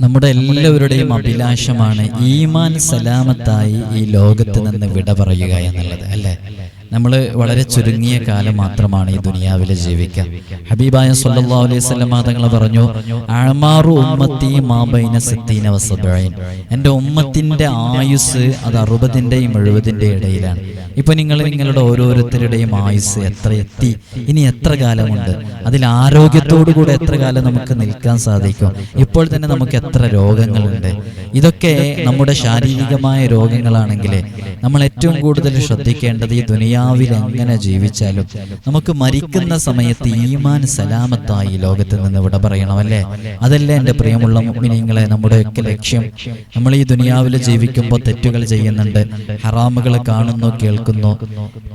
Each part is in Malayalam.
നമ്മുടെ എല്ലാവരുടെയും അഭിലാഷമാണ് ഈമാൻ സലാമത്തായി ഈ ലോകത്ത് നിന്ന് വിട പറയുക എന്നുള്ളത് അല്ലേ? നമ്മൾ വളരെ ചുരുങ്ങിയ കാലം മാത്രമാണ് ഈ ദുനിയാവിൽ ജീവിക്കുക ഹബീബായ സല്ലല്ലാഹു അലൈഹി വസല്ലം തങ്ങൾ പറഞ്ഞു അഴമാറു ഉമ്മത്തി മാബൈന സിത്തീന വസബൈൻ എന്റെ ഉമ്മത്തിന്റെ ആയുസ് അത് അറുപതിന്റെയും എഴുപതിന്റെയും ഇടയിലാണ്. ഇപ്പൊ നിങ്ങൾ നിങ്ങളുടെ ഓരോരുത്തരുടെയും ആയുസ് എത്ര എത്തി? ഇനി എത്ര കാലമുണ്ട്? അതിൽ ആരോഗ്യത്തോടു കൂടെ എത്ര കാലം നമുക്ക് നിൽക്കാൻ സാധിക്കും? ഇപ്പോൾ തന്നെ നമുക്ക് എത്ര രോഗങ്ങളുണ്ട്? ഇതൊക്കെ നമ്മുടെ ശാരീരികമായ രോഗങ്ങളാണെങ്കിൽ നമ്മൾ ഏറ്റവും കൂടുതൽ ശ്രദ്ധിക്കേണ്ടത് ഈ ദുനിയാവിൽ എങ്ങനെ ജീവിച്ചാലും നമുക്ക് മരിക്കുന്ന സമയത്ത് ഈമാൻ സലാമത്തായി ലോകത്ത് നിന്ന് വിട പറയണമല്ലേ അതല്ലേ എന്റെ പ്രിയമുള്ള മുഗ്മിനിങ്ങളെ നമ്മുടെയൊക്കെ ലക്ഷ്യം. നമ്മൾ ഈ ദുനിയാവിൽ ജീവിക്കുമ്പോൾ തെറ്റുകൾ ചെയ്യുന്നുണ്ട്. ഹറാമുകൾ കാണുന്നു കേൾക്കുന്നു.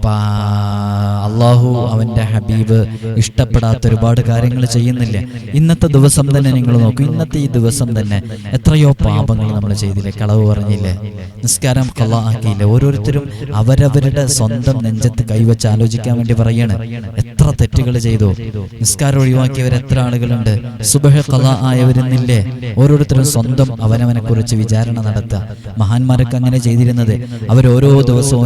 പാ- അള്ളാഹു അവന്റെ ഹബീബ് ഇഷ്ടപ്പെടാത്ത ഒരുപാട് കാര്യങ്ങൾ ചെയ്യുന്നില്ല. ഇന്നത്തെ ദിവസം തന്നെ നിങ്ങൾ നോക്കൂ. ഇന്നത്തെ ഈ ദിവസം തന്നെ എത്രയോ പാപങ്ങൾ നമ്മൾ ചെയ്തില്ലേ? കളവ് പറഞ്ഞില്ലേ? നിസ്കാരം കള്ള ആക്കിയില്ലേ? ഓരോരുത്തരും അവരവരുടെ സ്വന്തം നെഞ്ചത്ത് കൈവച്ച് ആലോചിക്കാൻ വേണ്ടി പറയാണ്. എത്ര തെറ്റുകൾ ചെയ്തു? നിസ്കാരം ഒഴിവാക്കിയവർ എത്ര ആളുകളുണ്ട്? സുബഹ കള ആയവരെന്നില്ലേ? ഓരോരുത്തരും സ്വന്തം അവനവനെ കുറിച്ച് വിചാരണ നടത്തുക. മഹാന്മാരൊക്കെ അങ്ങനെ ചെയ്തിരുന്നത്. അവരോരോ ദിവസവും ദിവസവും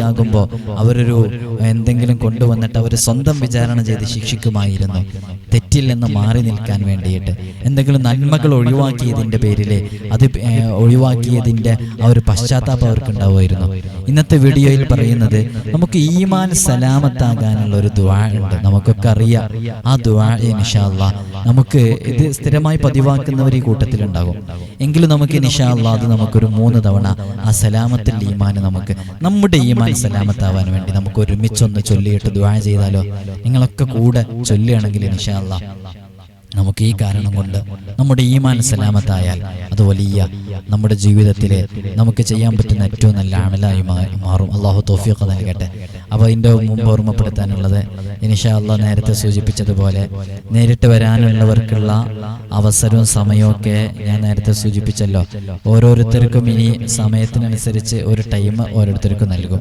രാത്രിയാകുമ്പോൾ അവരൊരു എന്തെങ്കിലും കൊണ്ടുവന്നിട്ട് അവർ സ്വന്തം വിചാരണ ചെയ്ത് ശിക്ഷിക്കുമായിരുന്നു. തെറ്റിൽ നിന്ന് മാറി നിൽക്കാൻ വേണ്ടിയിട്ട്. എന്തെങ്കിലും നന്മകൾ ഒഴിവാക്കിയതിന്റെ പേരിൽ അത് ഒഴിവാക്കിയതിന്റെ ആ ഒരു പശ്ചാത്താപം അവർക്കുണ്ടാവുമായിരുന്നു. ഇന്നത്തെ വീഡിയോയിൽ പറയുന്നത് നമുക്ക് ഈമാൻ സലാമത്താകാനുള്ള ഒരു ദുആ ഉണ്ട്. നമുക്കൊക്കെ അറിയാം. ആ ഇൻഷാല്ല നമുക്ക് ഇത് സ്ഥിരമായി പതിവാക്കുന്നവർ ഈ കൂട്ടത്തിലുണ്ടാകും. എങ്കിലും നമുക്ക് നിഷാ അത് നമുക്കൊരു മൂന്ന് തവണ ആ സലാമത്തിൽ ഈമാൻ നമുക്ക് നമ്മുടെ ഈമാൻ സലാമത്താവാൻ വേണ്ടി നമുക്ക് ഒരുമിച്ചൊന്ന് ചൊല്ലിയിട്ട് ദുവാ ചെയ്താലോ? നിങ്ങളൊക്കെ കൂടെ ചൊല്ലുകയാണെങ്കിൽ ഇൻഷാല്ല നമുക്ക് ഈ കാരണം കൊണ്ട് നമ്മുടെ ഈമാൻ സലാമത്തായാൽ അത് വലിയ നമ്മുടെ ജീവിതത്തിലെ നമുക്ക് ചെയ്യാൻ പറ്റുന്ന ഏറ്റവും നല്ല അമലായി മാറും. അള്ളാഹു തോഫിയൊക്കെ നൽകട്ടെ. അപ്പോൾ അതിന്റെ മുമ്പ് ഓർമ്മപ്പെടുത്താനുള്ളത് ഇനിഷാ അള്ളാഹ് നേരത്തെ സൂചിപ്പിച്ചതുപോലെ നേരിട്ട് വരാനുള്ളവർക്കുള്ള അവസരവും സമയവും ഒക്കെ ഞാൻ നേരത്തെ സൂചിപ്പിച്ചല്ലോ. ഓരോരുത്തർക്കും ഇനി സമയത്തിനനുസരിച്ച് ഒരു ടൈം ഓരോരുത്തർക്കും നൽകും.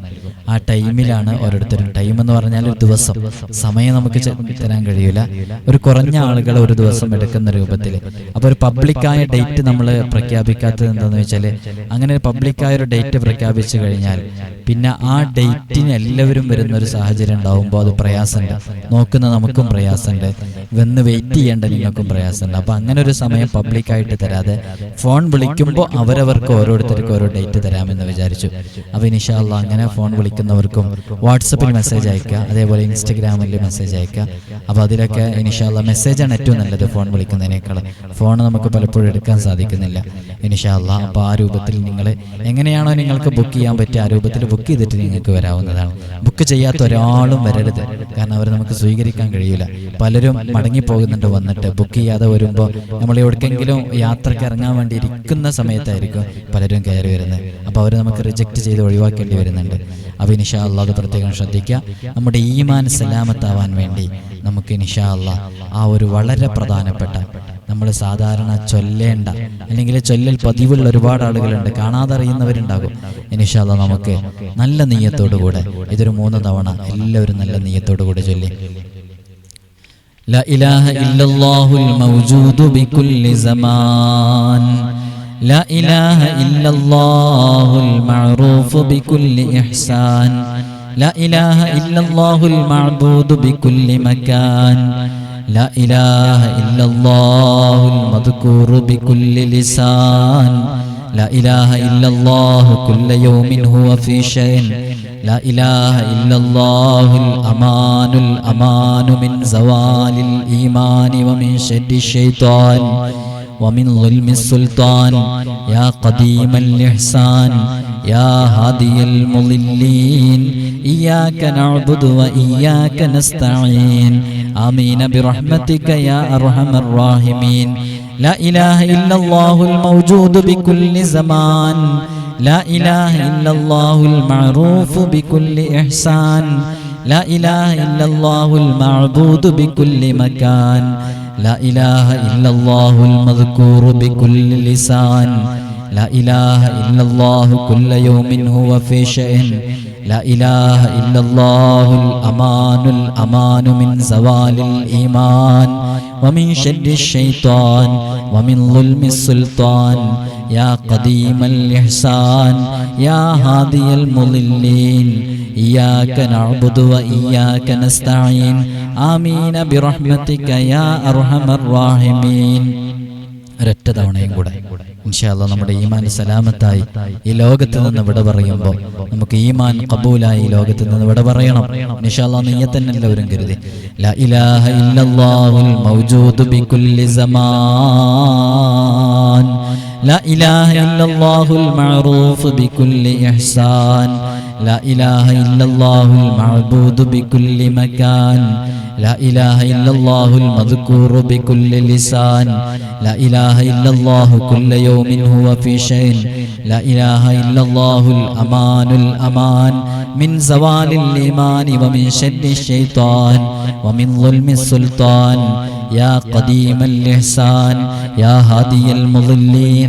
ആ ടൈമിലാണ് ഓരോരുത്തരും ടൈം എന്ന് പറഞ്ഞാൽ ഒരു ദിവസം. സമയം നമുക്ക് തരാൻ കഴിയില്ല ഒരു കുറഞ്ഞ ആളുകൾ ഒരു ദിവസം എടുക്കുന്ന രൂപത്തിൽ. അപ്പോൾ ഒരു പബ്ലിക്കായ ഡേറ്റ് നമ്മൾ പ്രഖ്യാപിക്കാത്തത് എന്താണെന്ന് വെച്ചാൽ അങ്ങനെ പബ്ലിക്കായ ഒരു ഡേറ്റ് പ്രഖ്യാപിച്ചു കഴിഞ്ഞാൽ പിന്നെ ആ ഡേറ്റിന് എല്ലാവരും വരുന്ന ഒരു സാഹചര്യം ഉണ്ടാവുമ്പോൾ അത് പ്രയാസമുണ്ട്. നോക്കുന്ന നമുക്കും പ്രയാസമുണ്ട്. വന്ന് വെയിറ്റ് ചെയ്യേണ്ട നിങ്ങൾക്കും പ്രയാസമുണ്ട്. അപ്പോൾ അങ്ങനെ ഒരു സമയം പബ്ലിക്കായിട്ട് തരാതെ ഫോൺ വിളിക്കുമ്പോൾ അവരവർക്ക് ഓരോരുത്തർക്കും ഓരോ ഡേറ്റ് തരാമെന്ന് വിചാരിച്ചു. അപ്പോൾ ഇനിഷാള്ള അങ്ങനെ ഫോൺ വിളിക്കുന്നവർക്കും വാട്സപ്പിൽ മെസ്സേജ് അയക്കുക അതേപോലെ ഇൻസ്റ്റഗ്രാമിൽ മെസ്സേജ് അയക്കുക. അപ്പോൾ അതിലൊക്കെ ഇൻഷാല്ല മെസ്സേജാണ് ഏറ്റവും നല്ലത് ഫോൺ വിളിക്കുന്നതിനേക്കാൾ ഫോൺ നമുക്ക് പലപ്പോഴും എടുക്കാൻ സാധിക്കുന്നില്ല. ഇനിഷാള്ള അപ്പോൾ ആ രൂപത്തിൽ നിങ്ങൾ എങ്ങനെയാണോ നിങ്ങൾക്ക് ബുക്ക് ചെയ്യാൻ പറ്റുക ആ രൂപത്തിൽ ബുക്ക് ചെയ്തിട്ട് നിങ്ങൾക്ക് വരാവുന്നതാണ്. ബുക്ക് ചെയ്യാത്ത ഒരാളും വരരുത്. കാരണം അവർ നമുക്ക് സ്വീകരിക്കാൻ കഴിയില്ല പലരും മടങ്ങിപ്പോകുന്നുണ്ട് വന്നിട്ട് ബുക്ക് ചെയ്യാതെ വരുമ്പോൾ നമ്മൾ എവിടേക്കെങ്കിലും യാത്രയ്ക്ക് ഇറങ്ങാൻ വേണ്ടി ഇരിക്കുന്ന സമയത്തായിരിക്കും പലരും കയറി വരുന്നത്. അപ്പോൾ അവർ നമുക്ക് റിജക്റ്റ് ചെയ്ത് ഒഴിവാക്കേണ്ടി വരുന്നുണ്ട്. അപ്പോൾ ഇനിഷാ അള്ളാഹ് അത് പ്രത്യേകം ശ്രദ്ധിക്കുക. നമ്മുടെ ഈമാൻ സലാമത്താവാൻ വേണ്ടി നമുക്ക് ഇനിഷാ അള്ളാഹ് ആ ഒരു വളരെ പ്രധാനപ്പെട്ട നമ്മൾ സാധാരണ ചൊല്ലേണ്ട അല്ലെങ്കിൽ ചൊല്ലൽ പതിവുള്ള ഒരുപാട് ആളുകളുണ്ട്. കാണാതെ അറിയുന്നവരുണ്ടാകും ഇനിഷാല്ല നമുക്ക് നല്ല നീയത്തോടുകൂടെ ഇതൊരു മൂന്ന് തവണ എല്ലാവരും നല്ല നീയത്തോടുകൂടെ ചൊല്ലി. لا إله إلا الله الموجود بكل زمان. لا إله إلا الله المعروف بكل إحسان. لا إله إلا الله المعبود بكل مكان. لا إله إلا الله المذكور بكل لسان. لا إله إلا الله كل يوم هو في شيء لا إله إلا الله الأمان الأمان من زوال الإيمان ومن شر الشيطان ومن ظلم السلطان يا قديم الإحسان يا هادي المضلين إياك نعبد وإياك نستعين آمين برحمتك يا أرحم الراحمين لا إله إلا الله الموجود بكل زمان لا إله إلا الله المعروف بكل إحسان لا إله إلا الله المعبود بكل مكان لا إله إلا الله المذكور بكل لسان لا إله إلا الله كل يوم هو في شأن لا إله إلا الله الأمان الأمان من زوال الإيمان ومن شر الشيطان ومن ظلم السلطان يا قديم الإحسان يا هادي المضلين إياك نعبد وإياك نستعين آمين برحمتك يا أرحم الراحمين ഒരൊറ്റ തവണയും കൂടെ ഇൻഷാല്ല നമ്മുടെ ഈമാൻ സലാമത്തായി ഈ ലോകത്ത് നിന്ന് വിട പറയുമ്പോൾ നമുക്ക് ഈമാൻ കബൂലായി ഈ ലോകത്ത് നിന്ന് വിട പറയണം. ഇൻഷാല്ല തന്നെ എല്ലാവരും കരുതി. ലാ ഇലാഹ ഇല്ലല്ലാഹുൽ മൗജൂദു ബികുല്ലി സമാൻ. لا إله إلا الله المعروف بكل إحسان. لا إله إلا الله المعبود بكل مكان. لا إله إلا الله المذكور بكل لسان. لا إله إلا الله كل يوم هو في شيء لا إله إلا الله الأمان الأمان. من زوال الإيمان ومن شر الشيطان. ومن ظلم السلطان. يا قديم الإحسان. يا هادي المضلين.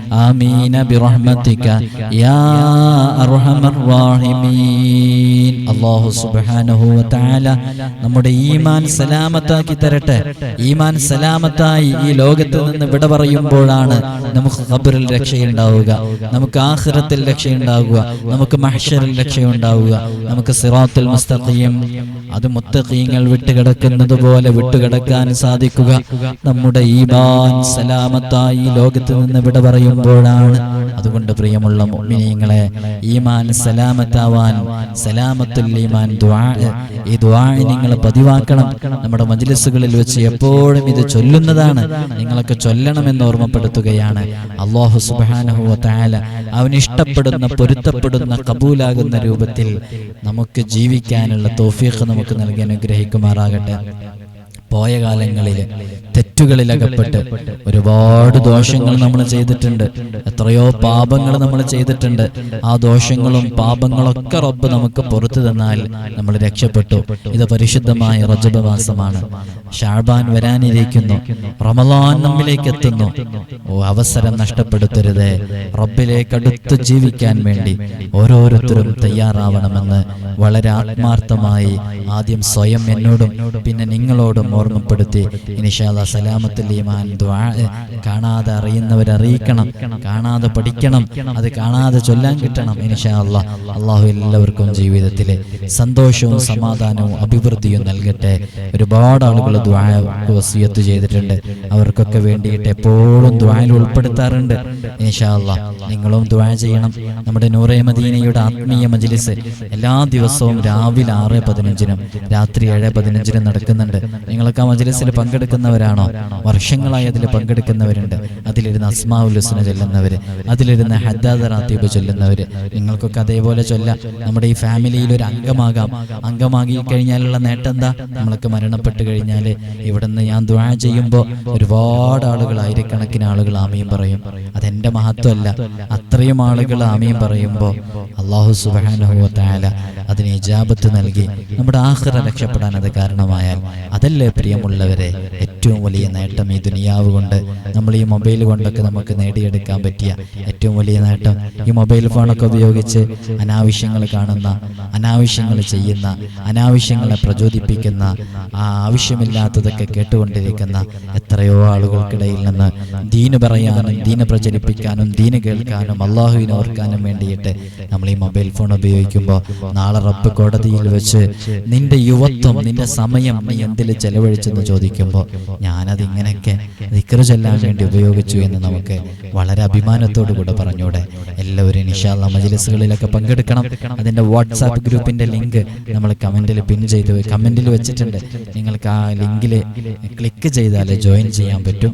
آمين برحمتك يا أرحم الراحمين الله سبحانه وتعالى നമ്മുടെ ഈമാൻ സലാമത്താക്കി തരട്ടെ ഈമാൻ സലാമത്തായി ഈ ലോകത്ത് നിന്ന് വിട പറയുമ്പോഴാണ് നമുക്ക് ഖബറിൽ രക്ഷയുണ്ടാവുക നമുക്ക് ആഖിറത്തിൽ രക്ഷയുണ്ടാവുക നമുക്ക് മഹ്ഷറിൽ രക്ഷയുണ്ടാവുക നമുക്ക് സിറാത്തുൽ മുസ്തഖീം അത് മുത്തഖീങ്ങൾ വിട്ടുകിടക്കുന്നത് പോലെ വിട്ടുകിടക്കാൻ സാധിക്കുക നമ്മുടെ ഈമാൻ സലാമത്തായി ഈ ലോകത്ത് നിന്ന് വിട പറയുമ്പോഴാണ് അതുകൊണ്ട് പ്രിയമുള്ള മുഅ്മിനീങ്ങളെ ഈമാൻ സലാമത്താവാൻ സലാമത്തുൽ ഈമാൻ ദുആ ഈ ദുആ നിങ്ങൾ പതിവാക്കണം. നമ്മുടെ മജ്ലിസുകളിൽ വെച്ച് എപ്പോഴും ഇത് ചൊല്ലുന്നതാണ്. നിങ്ങളൊക്കെ ചൊല്ലണമെന്ന് ഓർമ്മപ്പെടുത്തുകയാണ്. അള്ളാഹു സുബ്ഹാനഹു വ തആല അവൻ ഇഷ്ടപ്പെടുന്ന പൊരുത്തപ്പെടുന്ന കബൂലാകുന്ന രൂപത്തിൽ നമുക്ക് ജീവിക്കാനുള്ള തൗഫീഖ് നമുക്ക് നൽകി അനുഗ്രഹിക്കുമാറാകട്ടെ. പോയ കാലങ്ങളിൽ തെറ്റുകളിൽ അകപ്പെട്ട് ഒരുപാട് ദോഷങ്ങൾ നമ്മൾ ചെയ്തിട്ടുണ്ട്. എത്രയോ പാപങ്ങൾ നമ്മൾ ചെയ്തിട്ടുണ്ട്. ആ ദോഷങ്ങളും പാപങ്ങളൊക്കെ റബ്ബ് നമുക്ക് പുറത്തു തന്നാൽ നമ്മൾ രക്ഷപ്പെട്ടു. ഇത് പരിശുദ്ധമായ റജബ മാസമാണ്. ഷാബാൻ വരാനിരിക്കുന്നു. റമലാൻ നമ്മിലേക്ക് എത്തുന്നു. ഓ അവസരം നഷ്ടപ്പെടുത്തരുത്. റബ്ബിലേക്ക് അടുത്ത് ജീവിക്കാൻ വേണ്ടി ഓരോരുത്തരും തയ്യാറാവണമെന്ന് വളരെ ആത്മാർത്ഥമായി ആദ്യം സ്വയം എന്നോടും പിന്നെ നിങ്ങളോടും ഓർമ്മപ്പെടുത്തി ഇനിഷാല ദ്വാ കാണാതെ അറിയുന്നവരറിയിക്കണം കാണാതെ പഠിക്കണം. അത് കാണാതെ ചൊല്ലാൻ കിട്ടണം ഇനിഷാ അല്ലാ അള്ളാഹു എല്ലാവർക്കും ജീവിതത്തിലെ സന്തോഷവും സമാധാനവും അഭിവൃദ്ധിയും നൽകട്ടെ. ഒരുപാട് ആളുകൾ ദ്വാക്ക് വസിയത്ത് ചെയ്തിട്ടുണ്ട്. അവർക്കൊക്കെ വേണ്ടിയിട്ട് എപ്പോഴും ദ്വായിൽ ഉൾപ്പെടുത്താറുണ്ട്. ഇൻഷാല്ല നിങ്ങളും ദ്വാ ചെയ്യണം. നമ്മുടെ നൂറേ മദീനയുടെ ആത്മീയ മജ്ലിസ് എല്ലാ ദിവസവും രാവിലെ ആറ് പതിനഞ്ചിനും രാത്രി ഏഴ് പതിനഞ്ചിനും നടക്കുന്നുണ്ട്. നിങ്ങൾക്ക് ആ മജ്ലിസിൽ പങ്കെടുക്കുന്നവരാണോ? വർഷങ്ങളായി അതിൽ പങ്കെടുക്കുന്നവരുണ്ട്. അതിലിരുന്ന് അസ്മാവുൽ ഹുസ്ന ചൊല്ലുന്നവര് അതിലിരുന്ന് ഹദ്ദാദ റാത്തീബ് ചൊല്ലുന്നവർ നിങ്ങൾക്കൊക്കെ അതേപോലെ ചൊല്ലാം. നമ്മുടെ ഈ ഫാമിലിയിൽ ഒരു അംഗമാകാം. അംഗമാകി കഴിഞ്ഞാലുള്ള നേട്ടം എന്താ? നമ്മൾക്ക് മരണപ്പെട്ട് കഴിഞ്ഞാൽ ഇവിടുന്ന് ഞാൻ ദ്വാ ചെയ്യുമ്പോൾ ഒരുപാട് ആളുകൾ ആയിരക്കണക്കിന് ആളുകൾ ആമയും പറയും. അതെന്റെ മഹത്വമല്ല അത്രയും ആളുകൾ ആമയും പറയുമ്പോൾ അള്ളാഹു സുബാനുഭവത്തായാല അതിന് ഇജാബത്ത് നൽകി. നമ്മുടെ ആഹ്റ രക്ഷപ്പെടാൻ അത് കാരണമായാൽ അതല്ലേ പ്രിയമുള്ളവരെ? ഏറ്റവും വലിയ നേട്ടം ഈ ദുനിയാവ് കൊണ്ട് നമ്മൾ ഈ മൊബൈൽ കൊണ്ടൊക്കെ നമുക്ക് നേടിയെടുക്കാൻ പറ്റിയ ഏറ്റവും വലിയ നേട്ടം ഈ മൊബൈൽ ഫോണൊക്കെ ഉപയോഗിച്ച് അനാവശ്യങ്ങൾ കാണുന്ന അനാവശ്യങ്ങൾ ചെയ്യുന്ന അനാവശ്യങ്ങളെ പ്രചോദിപ്പിക്കുന്ന ആ ആവശ്യമില്ലാത്തതൊക്കെ കേട്ടുകൊണ്ടിരിക്കുന്ന എത്രയോ ആളുകൾക്കിടയിൽ നിന്ന് ദീന് പറയാനും ദീന പ്രചരിപ്പിക്കാനും ദീന് കേൾക്കാനും അള്ളാഹുവിനെ ഓർക്കാനും വേണ്ടിയിട്ട് നമ്മൾ ഈ മൊബൈൽ ഫോൺ ഉപയോഗിക്കുമ്പോൾ നാളെ റബ്ബ് കോടതിയിൽ വെച്ച് നിന്റെ യുവത്വം നിന്റെ സമയം നീ എന്തിൽ ചെലവഴിച്ചെന്ന് ചോദിക്കുമ്പോൾ ഞാനത് ഇങ്ങനെയൊക്കെ ദിക്റ് ചൊല്ലാൻ വേണ്ടി ഉപയോഗിച്ചു എന്ന് നമുക്ക് വളരെ അഭിമാനത്തോടു കൂടെ പറഞ്ഞൂടെ. എല്ലാവരും നിഷാദ മജലിസുകളിലൊക്കെ പങ്കെടുക്കണം. അതിന്റെ വാട്സാപ്പ് ഗ്രൂപ്പിന്റെ ലിങ്ക് നമ്മൾ കമന്റിൽ പിൻ ചെയ്ത് കമന്റിൽ വെച്ചിട്ടുണ്ട്. നിങ്ങൾക്ക് ആ ലിങ്കിൽ ക്ലിക്ക് ചെയ്താൽ ജോയിൻ ചെയ്യാൻ പറ്റും.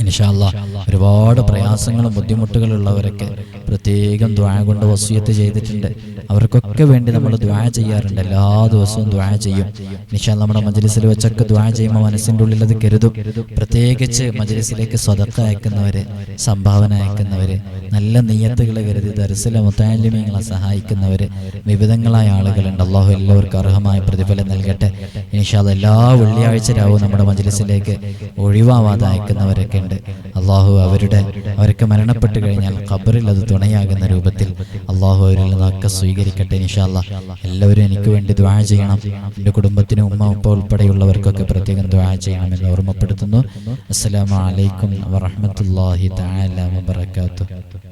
ഇൻഷാല്ല ഒരുപാട് പ്രയാസങ്ങളും ബുദ്ധിമുട്ടുകളും ഉള്ളവരൊക്കെ പ്രത്യേകം ദ്വാ കൊണ്ട് വസൂയത്ത് ചെയ്തിട്ടുണ്ട്. അവർക്കൊക്കെ വേണ്ടി നമ്മൾ ദ്വാ ചെയ്യാറുണ്ട്. എല്ലാ ദിവസവും ദ്വാ ചെയ്യും. ഇൻഷാല്ല നമ്മുടെ മജലിസിൽ വെച്ചൊക്കെ ദ്വാ ചെയ്യുമ്പോൾ മനസ്സിന്റെ ഉള്ളിൽ അത് കരുതും. പ്രത്യേകിച്ച് മജലിസിലേക്ക് സ്വതക്ക അയക്കുന്നവര് സംഭാവന അയക്കുന്നവര് നല്ല നെയ്യത്തുകൾ കരുതി ദർസിലെ മുത്താലിമ്യങ്ങളെ സഹായിക്കുന്നവര് വിവിധങ്ങളായ ആളുകളുണ്ട്. അള്ളാഹു എല്ലാവർക്കും അർഹമായ പ്രതിഫലം നൽകട്ടെ. ഇൻഷാല്ല എല്ലാ വെള്ളിയാഴ്ച രാവും നമ്മുടെ മജലിസിലേക്ക് ഒഴിവാവാതെ അയക്കുന്നവരൊക്കെ ഉണ്ട് അള്ളാഹു അവരുടെ അവർക്ക് മരണപ്പെട്ട് കഴിഞ്ഞാൽ ഖബറിൽ അത് തുണയാകുന്ന രൂപത്തിൽ അള്ളാഹു അവരിൽ നിന്നൊക്കെ സ്വീകരിക്കട്ടെ ഇൻഷാല്ല എല്ലാവരും എനിക്ക് വേണ്ടി ദ്വാ ചെയ്യണം. എന്റെ കുടുംബത്തിനും ഉമ്മ ഉപ്പ ഉൾപ്പെടെയുള്ളവർക്കൊക്കെ പ്രത്യേകം ദ്വാ ചെയ്യണമെന്ന് ഓർമ്മപ്പെടുത്തുന്നു. അസ്സലാമു അലൈക്കും വറഹ്മത്തുള്ളാഹി തആല വബറകാതുഹു.